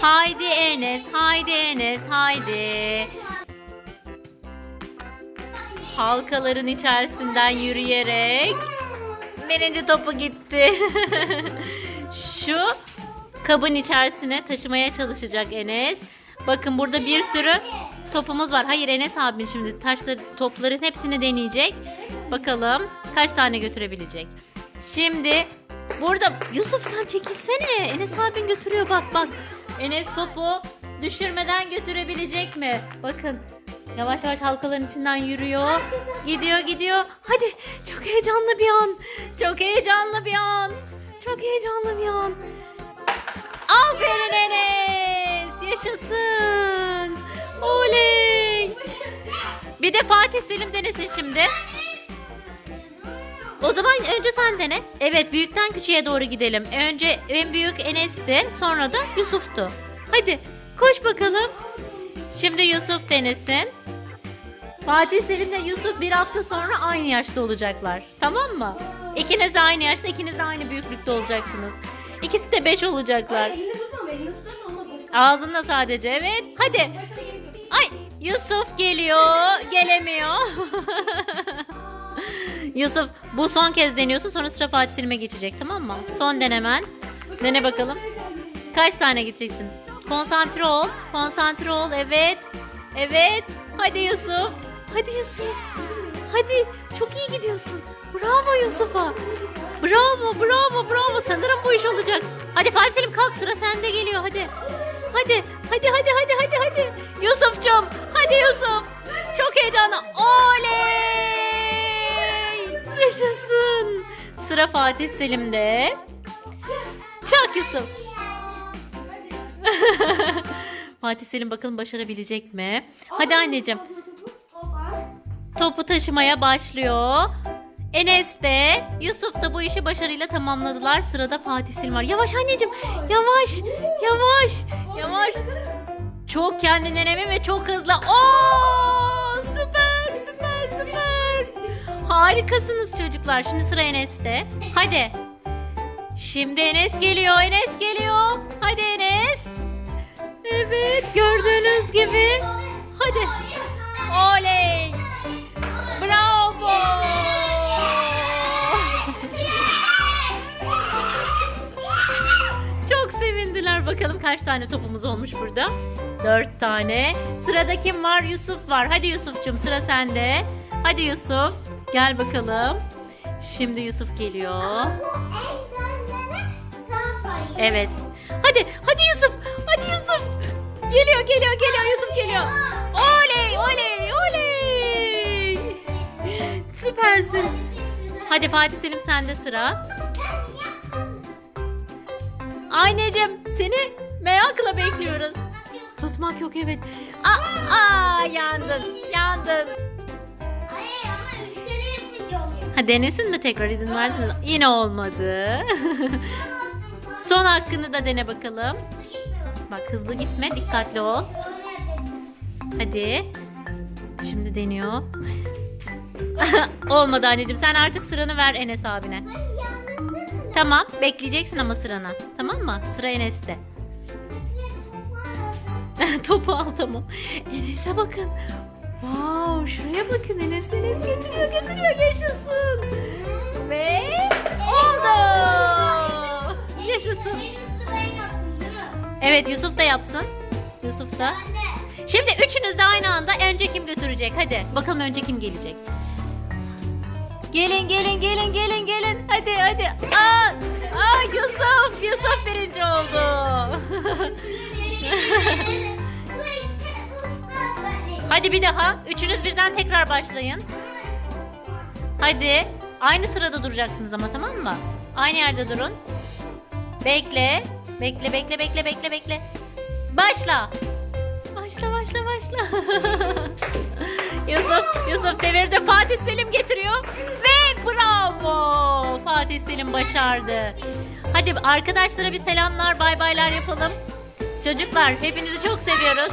Haydi Enes, haydi Enes, haydi. Halkaların içerisinden yürüyerek birinci topu gitti. Şu kabın içerisine taşımaya çalışacak Enes. Bakın burada bir sürü topumuz var. Hayır Enes abin şimdi taşları, topların hepsini deneyecek. Bakalım kaç tane götürebilecek. Şimdi burada Yusuf sen çekilsene. Enes abin götürüyor bak bak. Enes topu düşürmeden götürebilecek mi? Bakın yavaş yavaş halkaların içinden yürüyor. Gidiyor gidiyor. Hadi çok heyecanlı bir an. Çok heyecanlı bir an. Çok heyecanlı bir an. Aferin Enes. Yaşasın. Oley. Bir de Fatih Selim denesin şimdi. O zaman önce sen dene. Evet büyükten küçüğe doğru gidelim. Önce en büyük Enes'ti sonra da Yusuf'tu. Hadi koş bakalım. Şimdi Yusuf denesin. Fatih Selim'le Yusuf bir hafta sonra aynı yaşta olacaklar. Tamam mı? İkiniz de aynı yaşta, ikiniz de aynı büyüklükte olacaksınız. İkisi de 5 olacaklar. Elini tutma, elini tutarsan olmaz. Ağzında sadece evet. Hadi. Ay Yusuf geliyor. Gelemiyor. Yusuf bu son kez deniyorsun sonra sıra Fatih Selim'e geçecek tamam mı? Son denemen. Dene bakalım. Kaç tane gideceksin? Konsantre ol. Konsantre ol. Evet. Evet. Hadi Yusuf. Hadi Yusuf. Hadi. Çok iyi gidiyorsun. Bravo Yusuf'a. Bravo, bravo, bravo. Sanırım bu iş olacak. Hadi Fatih Selim kalk sıra sende geliyor. Hadi. Hadi, hadi, hadi, hadi, hadi, hadi. Yusuf'cum. Hadi Yusuf. Çok heyecanlı. Oley! Sıra Fatih Selim'de. Çak Yusuf. Fatih Selim bakalım başarabilecek mi? Hadi anneciğim. Topu taşımaya başlıyor. Enes de Yusuf da bu işi başarıyla tamamladılar. Sırada Fatih Selim var. Yavaş anneciğim. Yavaş. Yavaş. Yavaş. Çok kendinden emin ve çok hızlı. Oo! Harikasınız çocuklar. Şimdi sıra Enes'te. Hadi. Şimdi Enes geliyor. Enes geliyor. Hadi Enes. Evet, gördüğünüz gibi. Hadi. Oley. Bravo. Çok sevindiler. Bakalım kaç tane topumuz olmuş burada. Dört tane. Sırada kim var? Yusuf var. Hadi Yusuf'cum sıra sende. Hadi Yusuf. Gel bakalım. Şimdi Yusuf geliyor. Evet. Hadi, hadi Yusuf. Hadi Yusuf. Geliyor, geliyor, geliyor. Yusuf geliyor. Oley, oley, oley. Süpersin. Hadi Fatih Selim sende sıra. Anneciğim seni merakla bekliyoruz. Tutmak yok evet. Aa, aa yandın, yandın. Ha denesin mi tekrar izin verdiniz? Yine olmadı. Son hakkını da dene bakalım. Bak hızlı gitme, dikkatli ol. Hadi. Şimdi deniyor. Olmadı anneciğim. Sen artık sıranı ver Enes abine. Tamam. Bekleyeceksin ama sırana. Tamam mı? Sıra Enes'te. Topu al tamam. Enes'e bakın. Wow, şuraya bakın. Enes Enes getiriyor getiriyor. Yaşasın. Ve oldu. Yaşasın. Evet Yusuf da yapsın. Yusuf da. Şimdi üçünüz de aynı anda önce kim götürecek? Hadi bakalım önce kim gelecek? Gelin gelin gelin gelin gelin. Hadi hadi. Aa, aa Yusuf. Yusuf birinci oldu. hadi bir daha. Üçünüz birden tekrar başlayın. Hadi. Aynı sırada duracaksınız ama tamam mı? Aynı yerde durun. Bekle. Bekle bekle bekle bekle bekle. Başla. Başla başla başla. Yusuf Yusuf devirde Fatih Selim getiriyor ve bravo. Fatih Selim başardı. Hadi arkadaşlara bir selamlar, bay baylar yapalım. Çocuklar hepinizi çok seviyoruz.